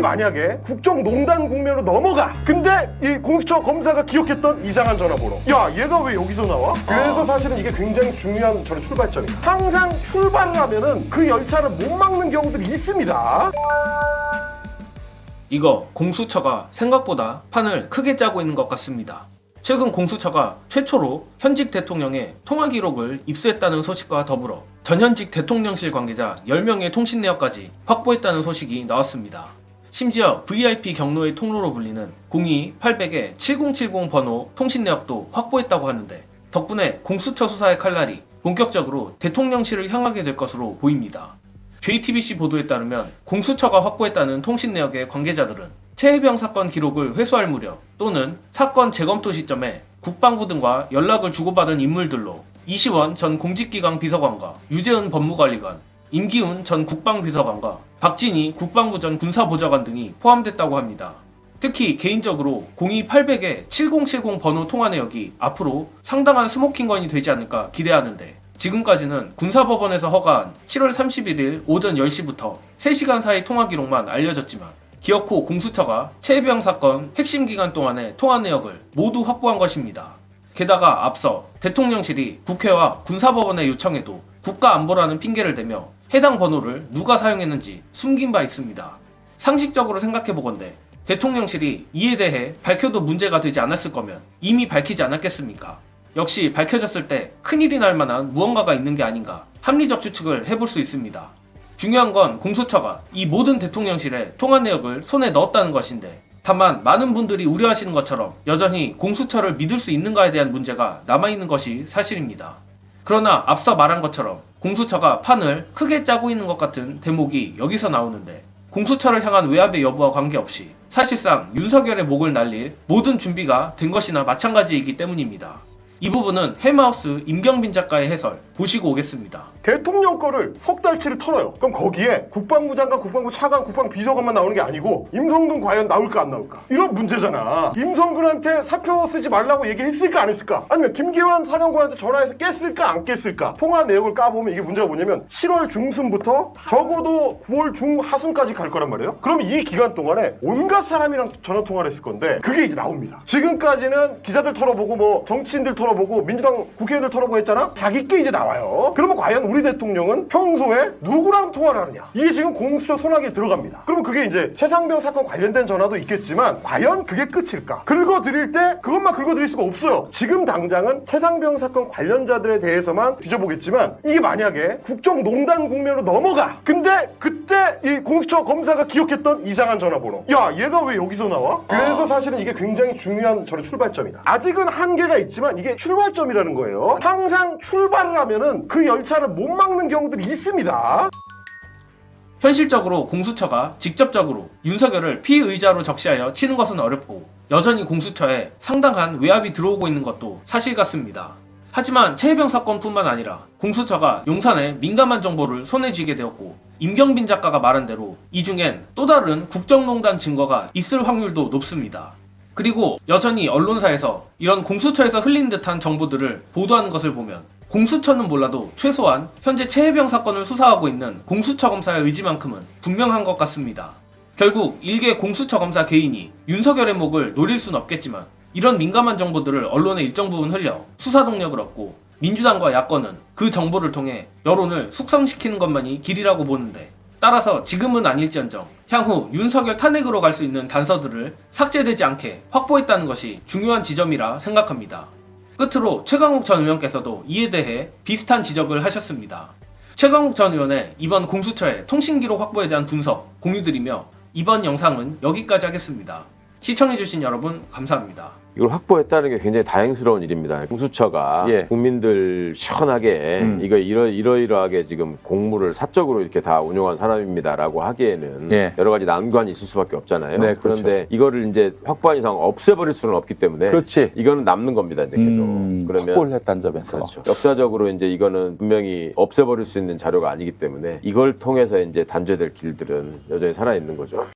만약에 국정농단 국면으로 넘어가. 근데 이 공수처 검사가 기억했던 이상한 전화번호. 야, 얘가 왜 여기서 나와? 그래서 사실은 이게 굉장히 중요한 저는 출발점이에요. 항상 출발을 하면은 그 열차를 못 막는 경우들이 있습니다. 이거 공수처가 생각보다 판을 크게 짜고 있는 것 같습니다. 최근 공수처가 최초로 현직 대통령의 통화 기록을 입수했다는 소식과 더불어 전현직 대통령실 관계자 10명의 통신 내역까지 확보했다는 소식이 나왔습니다. 심지어 VIP 경로의 통로로 불리는 02-800의 7070 번호 통신 내역도 확보했다고 하는데 덕분에 공수처 수사의 칼날이 본격적으로 대통령실을 향하게 될 것으로 보입니다. JTBC 보도에 따르면 공수처가 확보했다는 통신 내역의 관계자들은 최혜병 사건 기록을 회수할 무렵 또는 사건 재검토 시점에 국방부 등과 연락을 주고받은 인물들로 이시원 전 공직기강 비서관과 유재은 법무관리관, 임기훈 전 국방비서관과 박진희 국방부 전 군사보좌관 등이 포함됐다고 합니다. 특히 개인적으로 02800의 7070 번호 통화 내역이 앞으로 상당한 스모킹건이 되지 않을까 기대하는데 지금까지는 군사법원에서 허가한 7월 31일 오전 10시부터 3시간 사이 통화 기록만 알려졌지만 기어코 공수처가 최혜병 사건 핵심 기간 동안의 통화 내역을 모두 확보한 것입니다. 게다가 앞서 대통령실이 국회와 군사법원에 요청해도 국가안보라는 핑계를 대며 해당 번호를 누가 사용했는지 숨긴 바 있습니다. 상식적으로 생각해 보건대 대통령실이 이에 대해 밝혀도 문제가 되지 않았을 거면 이미 밝히지 않았겠습니까? 역시 밝혀졌을 때 큰일이 날 만한 무언가가 있는 게 아닌가 합리적 추측을 해볼 수 있습니다. 중요한 건 공수처가 이 모든 대통령실의 통화 내역을 손에 넣었다는 것인데 다만 많은 분들이 우려하시는 것처럼 여전히 공수처를 믿을 수 있는가에 대한 문제가 남아있는 것이 사실입니다. 그러나 앞서 말한 것처럼 공수처가 판을 크게 짜고 있는 것 같은 대목이 여기서 나오는데 공수처를 향한 외압의 여부와 관계없이 사실상 윤석열의 목을 날릴 모든 준비가 된 것이나 마찬가지이기 때문입니다. 이 부분은 헬마우스 임경빈 작가의 해설 보시고 오겠습니다. 대통령 거를 석 달치를 털어요. 그럼 거기에 국방부 장관, 국방부 차관, 국방부 비서관만 나오는 게 아니고 임성근 과연 나올까 안 나올까? 이런 문제잖아. 임성근한테 사표 쓰지 말라고 얘기했을까 안 했을까? 아니면 김기환 사령관한테 전화해서 깼을까 안 깼을까? 통화 내역을 까보면 이게 문제가 뭐냐면 7월 중순부터 적어도 9월 중하순까지 갈 거란 말이에요. 그럼 이 기간 동안에 온갖 사람이랑 전화 통화를 했을 건데 그게 이제 나옵니다. 지금까지는 기자들 털어보고 뭐 정치인들 털어 보고 민주당 국회의원들 털어보고 했잖아. 자기께 이제 나와요. 그러면 과연 우리 대통령은 평소에 누구랑 통화를 하느냐? 이게 지금 공수처 손아귀에 들어갑니다. 그러면 그게 이제 최상병 사건 관련된 전화도 있겠지만 과연 그게 끝일까? 긁어드릴 때 그것만 긁어드릴 수가 없어요. 지금 당장은 최상병 사건 관련자들에 대해서만 뒤져보겠지만 이게 만약에 국정농단 국면으로 넘어가. 근데 그때 이 공수처 검사가 기억했던 이상한 전화번호. 야, 얘가 왜 여기서 나와? 그래서 사실은 이게 굉장히 중요한 저는 출발점이다. 아직은 한계가 있지만 이게 출발점이라는 거예요. 항상 출발을 하면은 그 열차를 못 막는 경우들이 있습니다. 현실적으로 공수처가 직접적으로 윤석열을 피의자로 적시하여 치는 것은 어렵고 여전히 공수처에 상당한 외압이 들어오고 있는 것도 사실 같습니다. 하지만 최혜병 사건뿐만 아니라 공수처가 용산에 민감한 정보를 손에 쥐게 되었고 임경빈 작가가 말한 대로 이 중엔 또 다른 국정농단 증거가 있을 확률도 높습니다. 그리고 여전히 언론사에서 이런 공수처에서 흘린 듯한 정보들을 보도하는 것을 보면 공수처는 몰라도 최소한 현재 최혜병 사건을 수사하고 있는 공수처 검사의 의지만큼은 분명한 것 같습니다. 결국 일개 공수처 검사 개인이 윤석열의 목을 노릴 순 없겠지만 이런 민감한 정보들을 언론에 일정 부분 흘려 수사 동력을 얻고 민주당과 야권은 그 정보를 통해 여론을 숙성시키는 것만이 길이라고 보는데 따라서 지금은 아닐지언정 향후 윤석열 탄핵으로 갈 수 있는 단서들을 삭제되지 않게 확보했다는 것이 중요한 지점이라 생각합니다. 끝으로 최강욱 전 의원께서도 이에 대해 비슷한 지적을 하셨습니다. 최강욱 전 의원의 이번 공수처의 통신기록 확보에 대한 분석 공유드리며 이번 영상은 여기까지 하겠습니다. 시청해주신 여러분 감사합니다. 이걸 확보했다는 게 굉장히 다행스러운 일입니다. 공수처가 예. 국민들 시원하게 음. 이거 이러 이러이러하게 지금 공무를 사적으로 이렇게 다 운영한 사람입니다라고 하기에는 예. 여러 가지 난관이 있을 수밖에 없잖아요. 네, 그렇죠. 그런데 이거를 이제 확보한 이상 없애버릴 수는 없기 때문에 그렇지. 이거는 남는 겁니다. 이제 계속 음, 그러면 확보를 했다는 점에서. 그렇죠. 역사적으로 이제 이거는 분명히 없애버릴 수 있는 자료가 아니기 때문에 이걸 통해서 이제 단죄될 길들은 여전히 살아 있는 거죠.